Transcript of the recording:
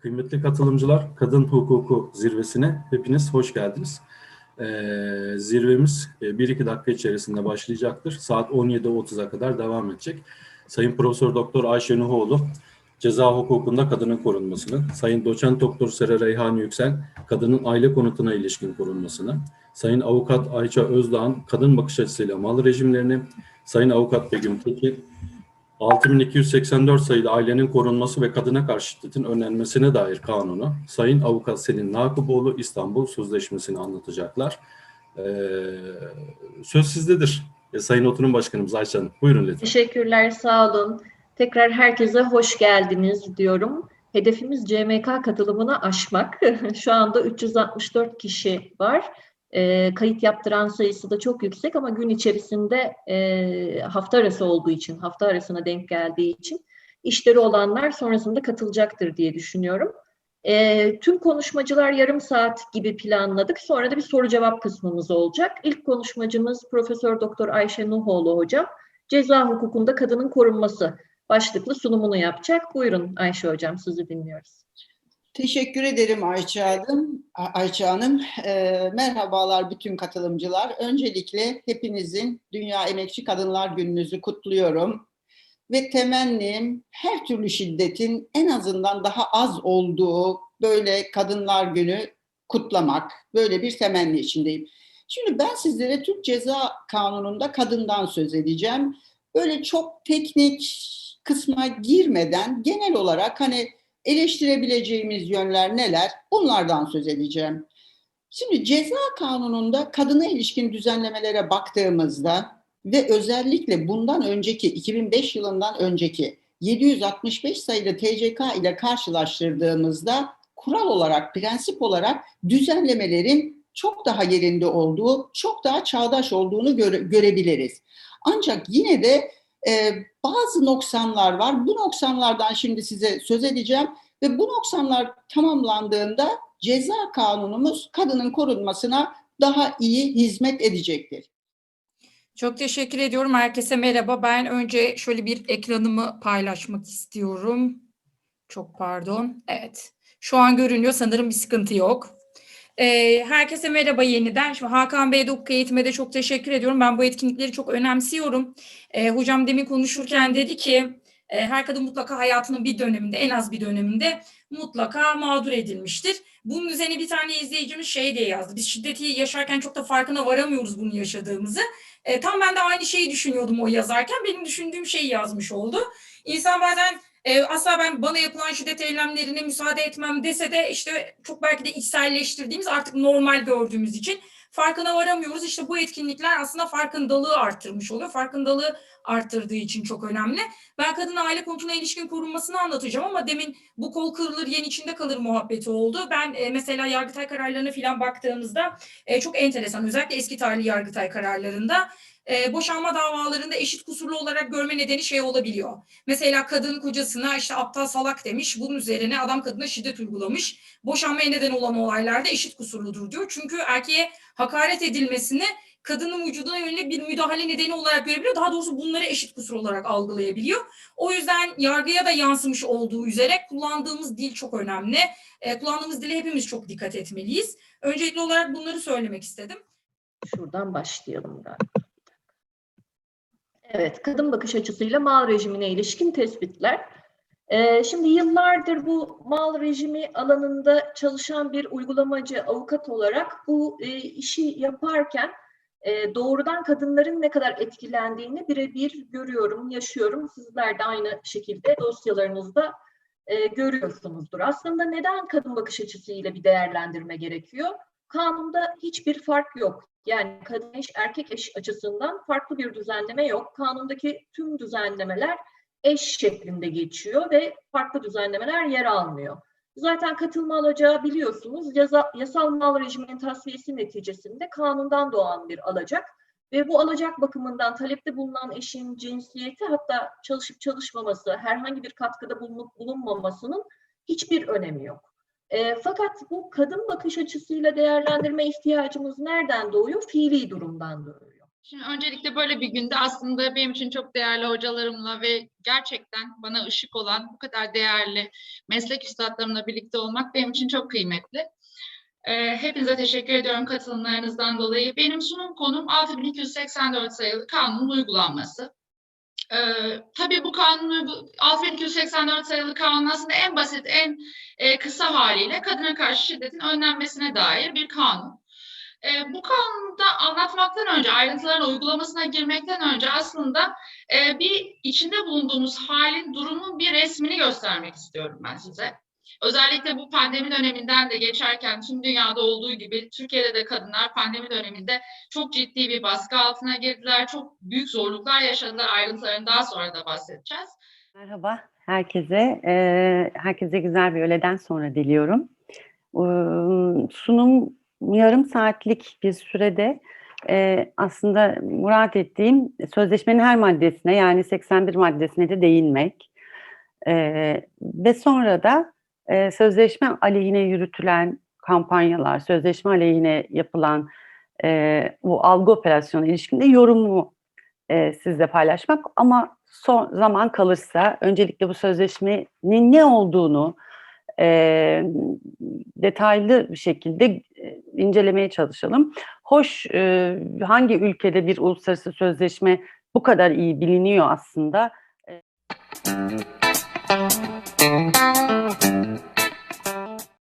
Kıymetli katılımcılar, Kadın Hukuku Zirvesi'ne hepiniz hoş geldiniz. Ee, zirvemiz 1-2 dakika içerisinde başlayacaktır. Saat 17.30'a kadar devam edecek. Sayın Profesör Doktor Ayşe Nuhoğlu, ceza hukukunda kadının korunmasını, Sayın Doçent Doktor Sera Reyhan Yüksel, kadının aile konutuna ilişkin korunmasını, Sayın Avukat Ayça Özdağ'ın kadın bakış açısıyla mal rejimlerini, Sayın Avukat Begüm Tekin, 6284 sayılı ailenin korunması ve kadına karşı şiddetin önlenmesine dair kanunu, Sayın Avukat Selin Nakuboğlu İstanbul Sözleşmesi'ni anlatacaklar. Ee, söz sizdedir. E, Sayın Oturum Başkanımız Ayça Hanım. Buyurun lütfen. Teşekkürler, sağ olun. Tekrar herkese hoş geldiniz diyorum. Hedefimiz CMK katılımını aşmak. Şu anda 364 kişi var. E, kayıt yaptıran sayısı da çok yüksek ama gün içerisinde e, hafta arası olduğu için, hafta arasına denk geldiği için işleri olanlar sonrasında katılacaktır diye düşünüyorum. E, tüm konuşmacılar yarım saat gibi planladık. Sonra da bir soru cevap kısmımız olacak. İlk konuşmacımız Profesör Doktor Ayşe Nuhoğlu hocam. Ceza hukukunda kadının korunması başlıklı sunumunu yapacak. Buyurun Ayşe hocam sizi dinliyoruz. Teşekkür ederim Ayça Hanım. Ayça Hanım. E, merhabalar bütün katılımcılar. Öncelikle hepinizin Dünya Emekçi Kadınlar Gününüzü kutluyorum. Ve temennim her türlü şiddetin en azından daha az olduğu böyle Kadınlar Günü kutlamak. Böyle bir temenni içindeyim. Şimdi ben sizlere Türk Ceza Kanunu'nda kadından söz edeceğim. Böyle çok teknik kısma girmeden genel olarak hani eleştirebileceğimiz yönler neler? Bunlardan söz edeceğim. Şimdi ceza kanununda kadına ilişkin düzenlemelere baktığımızda ve özellikle bundan önceki 2005 yılından önceki 765 sayılı TCK ile karşılaştırdığımızda kural olarak, prensip olarak düzenlemelerin çok daha yerinde olduğu, çok daha çağdaş olduğunu göre, görebiliriz. Ancak yine de e, bazı noksanlar var. Bu noksanlardan şimdi size söz edeceğim ve bu noksanlar tamamlandığında ceza kanunumuz kadının korunmasına daha iyi hizmet edecektir. Çok teşekkür ediyorum. Herkese merhaba. Ben önce şöyle bir ekranımı paylaşmak istiyorum. Çok pardon. Evet. Şu an görünüyor. Sanırım bir sıkıntı yok. Ee, herkese merhaba yeniden. Şimdi Hakan Bey'de hukuk eğitime de çok teşekkür ediyorum. Ben bu etkinlikleri çok önemsiyorum. Ee, hocam demin konuşurken dedi ki e, her kadın mutlaka hayatının bir döneminde, en az bir döneminde mutlaka mağdur edilmiştir. Bunun üzerine bir tane izleyicimiz şey diye yazdı. Biz şiddeti yaşarken çok da farkına varamıyoruz bunu yaşadığımızı. E, tam ben de aynı şeyi düşünüyordum o yazarken. Benim düşündüğüm şeyi yazmış oldu. İnsan bazen e, asla ben bana yapılan şiddet eylemlerine müsaade etmem dese de işte çok belki de içselleştirdiğimiz artık normal gördüğümüz için farkına varamıyoruz. İşte bu etkinlikler aslında farkındalığı arttırmış oluyor. Farkındalığı arttırdığı için çok önemli. Ben kadın aile konutuna ilişkin korunmasını anlatacağım ama demin bu kol kırılır yen içinde kalır muhabbeti oldu. Ben e, mesela Yargıtay kararlarına falan baktığımızda e, çok enteresan özellikle eski tarihli Yargıtay kararlarında e, boşanma davalarında eşit kusurlu olarak görme nedeni şey olabiliyor. Mesela kadın kocasına işte aptal salak demiş. Bunun üzerine adam kadına şiddet uygulamış. Boşanmaya neden olan olaylarda eşit kusurludur diyor. Çünkü erkeğe hakaret edilmesini kadının vücuduna yönelik bir müdahale nedeni olarak görebiliyor. Daha doğrusu bunları eşit kusur olarak algılayabiliyor. O yüzden yargıya da yansımış olduğu üzere kullandığımız dil çok önemli. E, kullandığımız dile hepimiz çok dikkat etmeliyiz. Öncelikli olarak bunları söylemek istedim. Şuradan başlayalım galiba. Evet, kadın bakış açısıyla mal rejimine ilişkin tespitler. Ee, şimdi yıllardır bu mal rejimi alanında çalışan bir uygulamacı, avukat olarak bu e, işi yaparken e, doğrudan kadınların ne kadar etkilendiğini birebir görüyorum, yaşıyorum. Sizler de aynı şekilde dosyalarınızda e, görüyorsunuzdur. Aslında neden kadın bakış açısıyla bir değerlendirme gerekiyor? Kanunda hiçbir fark yok. Yani kadın eş, erkek eş açısından farklı bir düzenleme yok. Kanundaki tüm düzenlemeler eş şeklinde geçiyor ve farklı düzenlemeler yer almıyor. Zaten katılma alacağı biliyorsunuz yaza, yasal mal rejiminin tasfiyesi neticesinde kanundan doğan bir alacak ve bu alacak bakımından talepte bulunan eşin cinsiyeti hatta çalışıp çalışmaması, herhangi bir katkıda bulunup bulunmamasının hiçbir önemi yok. E, fakat bu kadın bakış açısıyla değerlendirme ihtiyacımız nereden doğuyor? Fiili durumdan doğuyor. Şimdi öncelikle böyle bir günde aslında benim için çok değerli hocalarımla ve gerçekten bana ışık olan bu kadar değerli meslek üstadlarımla birlikte olmak benim için çok kıymetli. Ee, hepinize teşekkür ediyorum katılımlarınızdan dolayı. Benim sunum konum 6284 sayılı kanunun uygulanması. Ee, tabii bu kanun uygu- 6284 sayılı kanun aslında en basit, en e, kısa haliyle kadına karşı şiddetin önlenmesine dair bir kanun. E, bu kanunda anlatmaktan önce, ayrıntıların uygulamasına girmekten önce aslında e, bir içinde bulunduğumuz halin, durumun bir resmini göstermek istiyorum ben size. Özellikle bu pandemi döneminden de geçerken tüm dünyada olduğu gibi Türkiye'de de kadınlar pandemi döneminde çok ciddi bir baskı altına girdiler. Çok büyük zorluklar yaşadılar. Ayrıntılarını daha sonra da bahsedeceğiz. Merhaba herkese. Ee, herkese güzel bir öğleden sonra diliyorum. Ee, sunum yarım saatlik bir sürede e, aslında murat ettiğim sözleşmenin her maddesine yani 81 maddesine de değinmek. Ee, ve sonra da e, sözleşme aleyhine yürütülen kampanyalar, sözleşme aleyhine yapılan e, bu algı operasyonu ilişkinde yorumumu e, sizle paylaşmak ama son zaman kalırsa öncelikle bu sözleşmenin ne olduğunu e, detaylı bir şekilde e, incelemeye çalışalım. Hoş e, hangi ülkede bir uluslararası sözleşme bu kadar iyi biliniyor aslında? E,